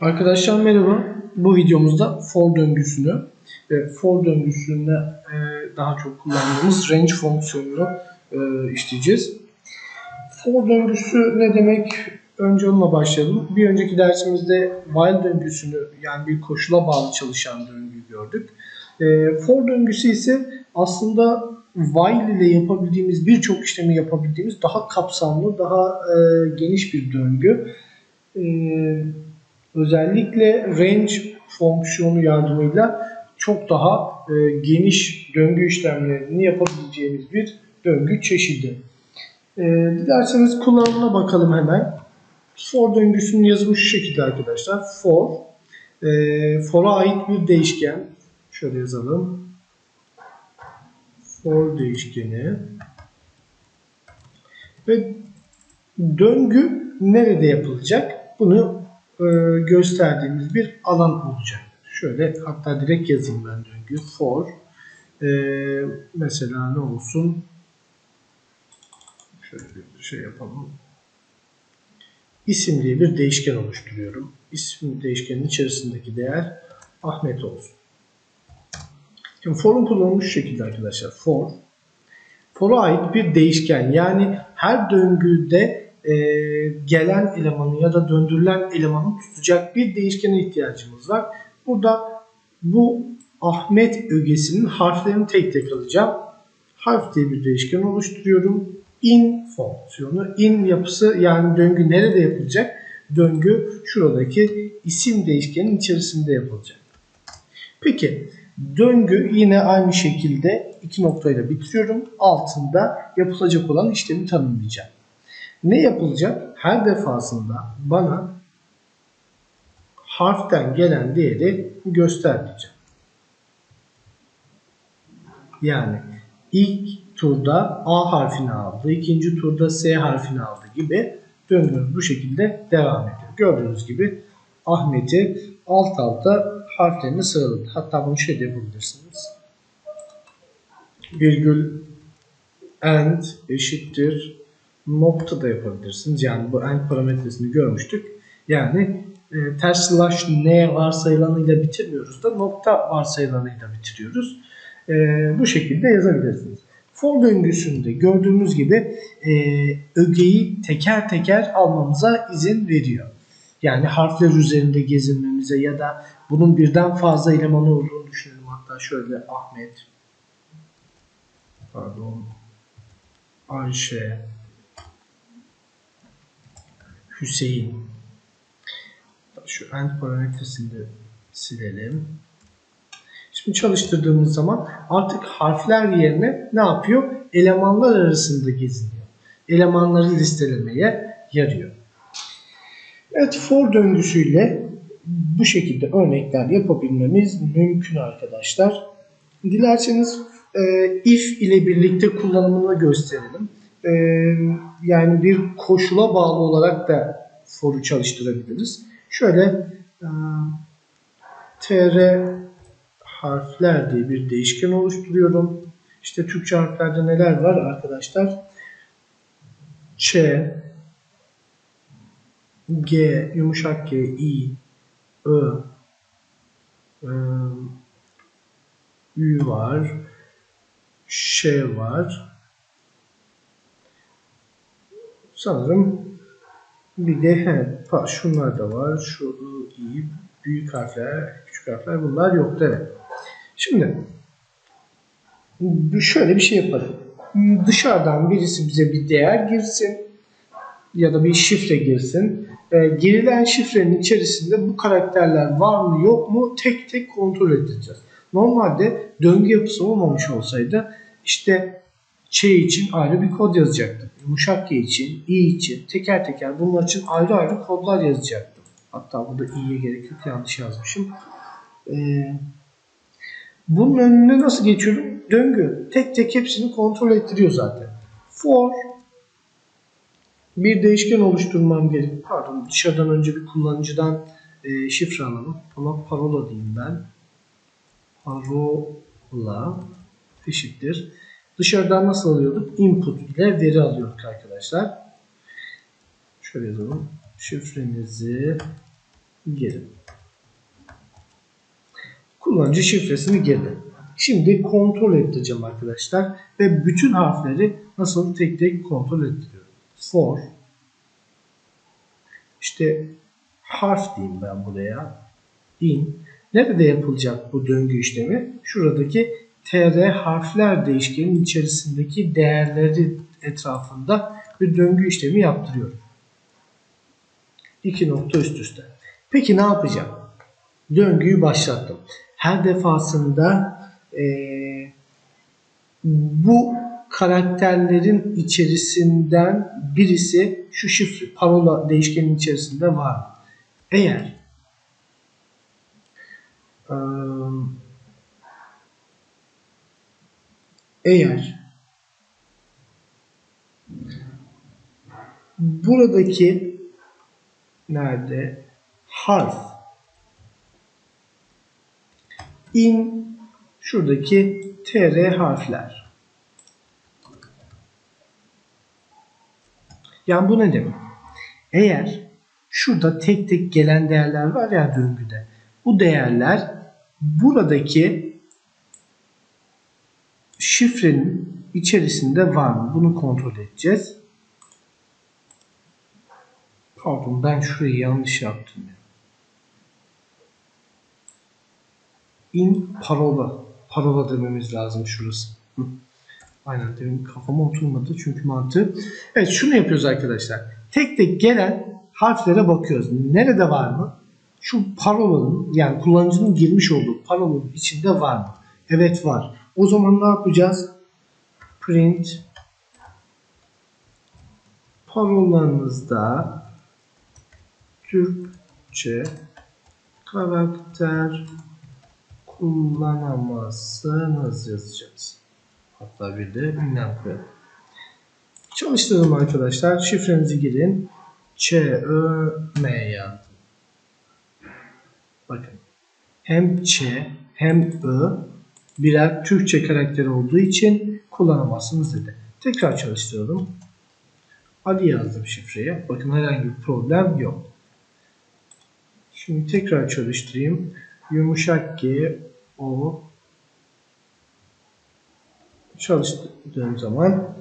Arkadaşlar merhaba. Bu videomuzda for döngüsünü ve for döngüsünde e, daha çok kullandığımız range fonksiyonunu e, işleyeceğiz. For döngüsü ne demek? Önce onunla başlayalım. Bir önceki dersimizde while döngüsünü yani bir koşula bağlı çalışan döngüyü gördük. E, for döngüsü ise aslında while ile yapabildiğimiz birçok işlemi yapabildiğimiz daha kapsamlı, daha geniş bir döngü. Özellikle range fonksiyonu yardımıyla çok daha e, geniş döngü işlemlerini yapabileceğimiz bir döngü çeşidi. E, dilerseniz kullanımına bakalım hemen. For döngüsünün yazımı şu şekilde arkadaşlar. For, e, for'a ait bir değişken. Şöyle yazalım. For değişkeni. Ve döngü nerede yapılacak? Bunu gösterdiğimiz bir alan olacak. Şöyle hatta direkt yazayım ben döngü. For e, mesela ne olsun? Şöyle bir şey yapalım. İsim diye bir değişken oluşturuyorum. İsim değişkenin içerisindeki değer Ahmet olsun. Şimdi for'un kullanımı şu şekilde arkadaşlar. For for'a ait bir değişken. Yani her döngüde e, gelen elemanı ya da döndürülen elemanı tutacak bir değişkene ihtiyacımız var. Burada bu Ahmet ögesinin harflerini tek tek alacağım. Harf diye bir değişken oluşturuyorum. In fonksiyonu. In yapısı yani döngü nerede yapılacak? Döngü şuradaki isim değişkenin içerisinde yapılacak. Peki döngü yine aynı şekilde iki noktayla bitiriyorum. Altında yapılacak olan işlemi tanımlayacağım. Ne yapılacak? Her defasında bana harften gelen değeri göstermeyeceğim. Yani ilk turda A harfini aldı, ikinci turda S harfini aldı gibi döngümüz bu şekilde devam ediyor. Gördüğünüz gibi Ahmet'i alt alta harflerini sıraladı. Hatta bunu şöyle yapabilirsiniz. Virgül and eşittir nokta da yapabilirsiniz. Yani bu end parametresini görmüştük. Yani e, ters slash n varsayılanıyla bitirmiyoruz da nokta varsayılanıyla bitiriyoruz. E, bu şekilde yazabilirsiniz. For döngüsünde gördüğümüz gibi e, ögeyi teker teker almamıza izin veriyor. Yani harfler üzerinde gezinmemize ya da bunun birden fazla elemanı olduğunu düşünelim. Hatta şöyle Ahmet, pardon, Ayşe, Hüseyin. Şu end parametresini de silelim. Şimdi çalıştırdığımız zaman artık harfler yerine ne yapıyor? Elemanlar arasında geziniyor. Elemanları listelemeye yarıyor. Evet for döngüsüyle bu şekilde örnekler yapabilmemiz mümkün arkadaşlar. Dilerseniz e, if ile birlikte kullanımını gösterelim. E, yani bir koşula bağlı olarak da for'u çalıştırabiliriz. Şöyle e, tr harfler diye bir değişken oluşturuyorum. İşte Türkçe harflerde neler var arkadaşlar? Ç, G, yumuşak G, I, Ö, e, Ü var, Ş var. Sanırım bir de he, şunlar da var. Şu I, I, büyük harfler, küçük harfler bunlar yoktu evet. Şimdi şöyle bir şey yapalım. Dışarıdan birisi bize bir değer girsin ya da bir şifre girsin. E, girilen şifrenin içerisinde bu karakterler var mı yok mu tek tek kontrol edeceğiz. Normalde döngü yapısı olmamış olsaydı işte Ç için ayrı bir kod yazacaktım. Yumuşak G için, I için teker teker bunlar için ayrı ayrı kodlar yazacaktım. Hatta burada i'ye gerek yok yanlış yazmışım. Ee, bunun önüne nasıl geçiyorum? Döngü. Tek tek hepsini kontrol ettiriyor zaten. For bir değişken oluşturmam gerek. Pardon dışarıdan önce bir kullanıcıdan e, şifre alalım. Ona parola diyeyim ben. Parola eşittir. Dışarıdan nasıl alıyorduk? Input ile veri alıyorduk arkadaşlar. Şöyle yazalım. Şifrenizi girin. Kullanıcı şifresini girdi. Şimdi kontrol ettireceğim arkadaşlar ve bütün harfleri nasıl tek tek kontrol ettiriyorum. For işte harf diyeyim ben buraya. In. Nerede yapılacak bu döngü işlemi? Şuradaki tr harfler değişkenin içerisindeki değerleri etrafında bir döngü işlemi yaptırıyorum. İki nokta üst üste. Peki ne yapacağım? Döngüyü başlattım. Her defasında eee, bu karakterlerin içerisinden birisi şu şifre parola değişkenin içerisinde var? Eğer eee, eğer buradaki nerede harf in şuradaki tr harfler Yani bu ne demek? Eğer şurada tek tek gelen değerler var ya döngüde. Bu değerler buradaki şifrenin içerisinde var mı? Bunu kontrol edeceğiz. Pardon ben şurayı yanlış yaptım. ya. In parola. Parola dememiz lazım şurası. Aynen demin kafama oturmadı çünkü mantığı. Evet şunu yapıyoruz arkadaşlar. Tek tek gelen harflere bakıyoruz. Nerede var mı? Şu parolanın yani kullanıcının girmiş olduğu parolanın içinde var mı? Evet var. O zaman ne yapacağız? Print parolanızda Türkçe karakter kullanamazsınız yazacağız. Hatta bir de ünlem koyalım. Çalıştıralım arkadaşlar. Şifrenizi girin. Ç, Ö, M yazdım. Bakın. Hem Ç hem Ö birer Türkçe karakteri olduğu için kullanamazsınız dedi. Tekrar çalıştıralım. Ali yazdım şifreye. Bakın herhangi bir problem yok. Şimdi tekrar çalıştırayım. Yumuşak G, O, çalıştırdığım zaman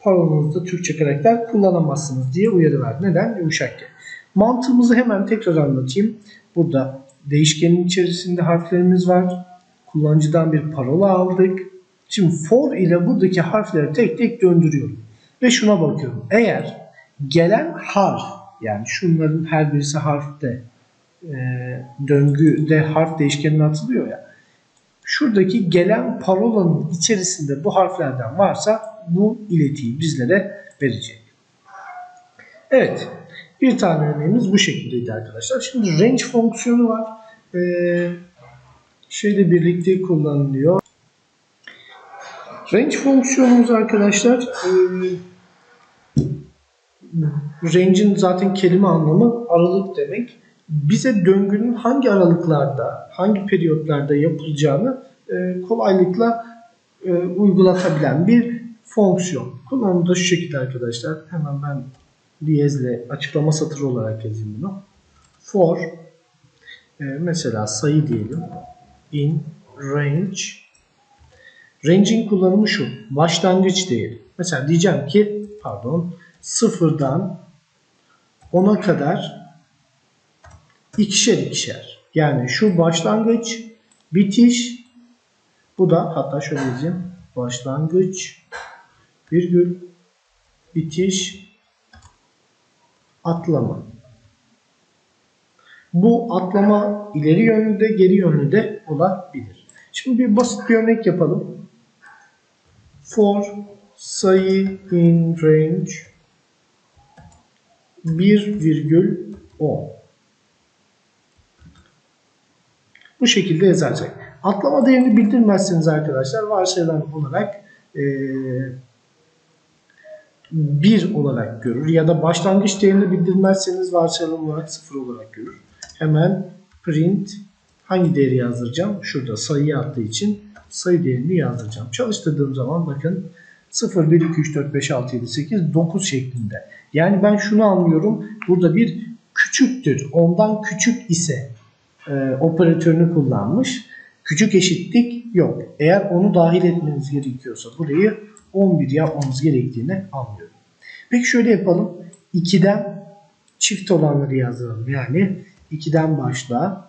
paronunuzda Türkçe karakter kullanamazsınız diye uyarı verdi. Neden? Yumuşak G. Mantığımızı hemen tekrar anlatayım. Burada değişkenin içerisinde harflerimiz var. Kullanıcıdan bir parola aldık. Şimdi for ile buradaki harfleri tek tek döndürüyorum. Ve şuna bakıyorum. Eğer gelen harf yani şunların her birisi harfte e, döngüde harf değişkenine atılıyor ya şuradaki gelen parolanın içerisinde bu harflerden varsa bu iletiyi bizlere verecek. Evet. Bir tane örneğimiz bu şekildeydi arkadaşlar. Şimdi range fonksiyonu var. Ee, şeyle birlikte kullanılıyor. Range fonksiyonumuz arkadaşlar range'in zaten kelime anlamı aralık demek. Bize döngünün hangi aralıklarda, hangi periyotlarda yapılacağını kolaylıkla uygulatabilen bir fonksiyon. Kullanımı da şu şekilde arkadaşlar. Hemen ben diyezle açıklama satırı olarak yazayım bunu. For mesela sayı diyelim. In range Range'in kullanımı şu. Başlangıç değeri. Mesela diyeceğim ki pardon sıfırdan 10'a kadar ikişer ikişer. Yani şu başlangıç, bitiş, bu da hatta şöyle yazayım. Başlangıç, virgül, bitiş, atlama. Bu atlama ileri yönlü de geri yönlü de olabilir. Şimdi bir basit bir örnek yapalım. For sayı in range 1,10 Bu şekilde yazacak. Atlama değerini bildirmezseniz arkadaşlar varsayılan olarak e, 1 olarak görür. Ya da başlangıç değerini bildirmezseniz varsayılan olarak 0 olarak görür. Hemen print hangi değeri yazdıracağım? Şurada sayı attığı için sayı değerini yazdıracağım. Çalıştırdığım zaman bakın 0, 1, 2, 3, 4, 5, 6, 7, 8, 9 şeklinde. Yani ben şunu anlıyorum. Burada bir küçüktür, ondan küçük ise e, operatörünü kullanmış. Küçük eşitlik yok. Eğer onu dahil etmeniz gerekiyorsa burayı 11 yapmamız gerektiğini anlıyorum. Peki şöyle yapalım. 2'den çift olanları yazalım. Yani 2'den başla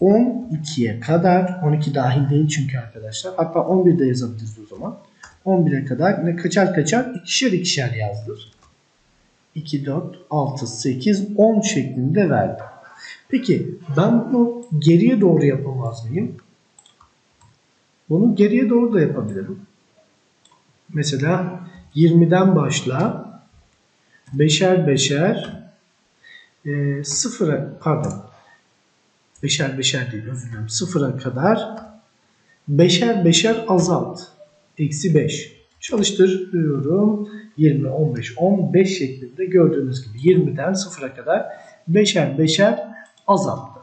12'ye kadar 12 dahil değil çünkü arkadaşlar. Hatta 11 de yazabiliriz o zaman. 11'e kadar ne kaçar kaçar ikişer ikişer yazdır. 2, 4, 6, 8, 10 şeklinde verdim. Peki ben bunu geriye doğru yapamaz mıyım? Bunu geriye doğru da yapabilirim. Mesela 20'den başla beşer beşer e, sıfıra pardon beşer beşer değil özür dilerim sıfıra kadar beşer beşer azalt eksi 5 çalıştırıyorum 20 15 15 şeklinde gördüğünüz gibi 20'den sıfıra kadar beşer beşer azalttı.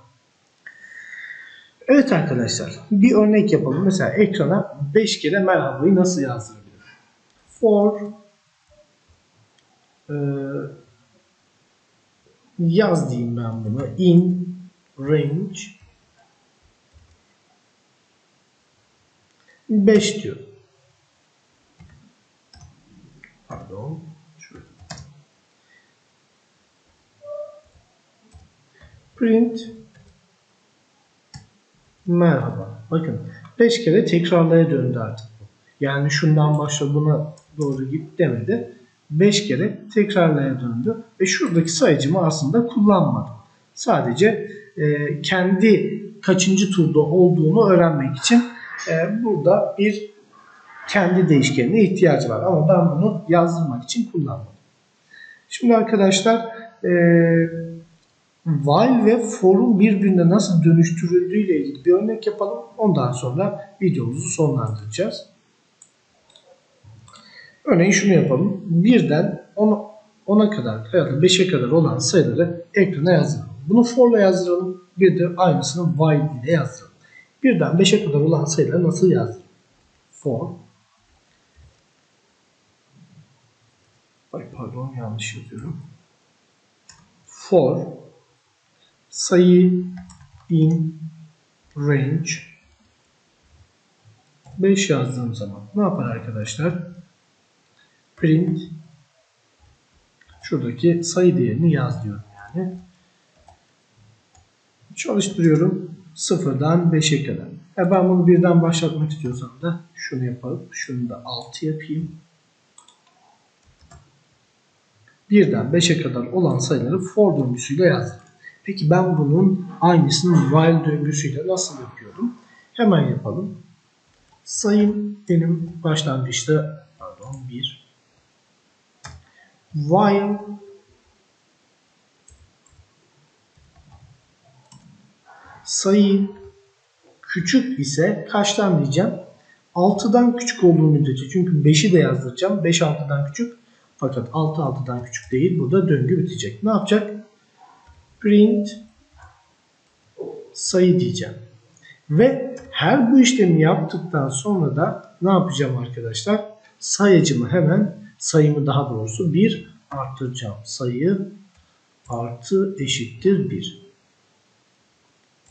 Evet arkadaşlar bir örnek yapalım. Mesela ekrana 5 kere merhabayı nasıl yazdırabilirim? For e, yaz diyeyim ben bunu. In range 5 diyor. Pardon. Print Merhaba. Bakın 5 kere tekrarlaya döndü artık. Yani şundan başla buna doğru git demedi. 5 kere tekrarlaya döndü. Ve şuradaki sayıcımı aslında kullanmadım. Sadece e, kendi kaçıncı turda olduğunu öğrenmek için e, burada bir kendi değişkenine ihtiyacı var. Ama ben bunu yazdırmak için kullanmadım. Şimdi arkadaşlar eee while ve for'un birbirine nasıl dönüştürüldüğü ile ilgili bir örnek yapalım. Ondan sonra videomuzu sonlandıracağız. Örneğin şunu yapalım. Birden 10'a kadar ya da 5'e kadar olan sayıları ekrana yazdıralım. Bunu for ile yazdıralım. Bir de aynısını while ile yazdıralım. Birden 5'e kadar olan sayıları nasıl yazdıralım? For Ay pardon yanlış yazıyorum. For sayı in range 5 yazdığım zaman ne yapar arkadaşlar? Print şuradaki sayı değerini yaz diyorum yani. Çalıştırıyorum. Sıfırdan 5'e kadar. E ben bunu birden başlatmak istiyorsam da şunu yapalım. Şunu da 6 yapayım. Birden 5'e kadar olan sayıları for döngüsüyle yazdım. Peki ben bunun aynısını while döngüsüyle nasıl yapıyordum? Hemen yapalım. Sayım benim başlangıçta pardon 1 while sayı küçük ise kaçtan diyeceğim? 6'dan küçük olduğu müddetçe çünkü 5'i de yazdıracağım. 5 6'dan küçük fakat 6 6'dan küçük değil. Burada döngü bitecek. Ne yapacak? Print sayı diyeceğim. Ve her bu işlemi yaptıktan sonra da ne yapacağım arkadaşlar? Sayıcımı hemen sayımı daha doğrusu 1 artıracağım. Sayı artı eşittir 1.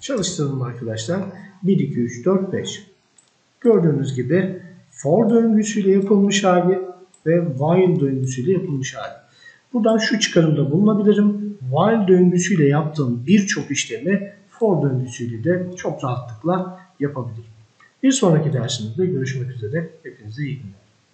Çalıştıralım arkadaşlar. 1, 2, 3, 4, 5. Gördüğünüz gibi for döngüsüyle yapılmış hali ve while döngüsüyle yapılmış hali. Buradan şu çıkarımda bulunabilirim. While döngüsüyle yaptığım birçok işlemi for döngüsüyle de çok rahatlıkla yapabilirim. Bir sonraki dersimizde görüşmek üzere. Hepinize iyi günler.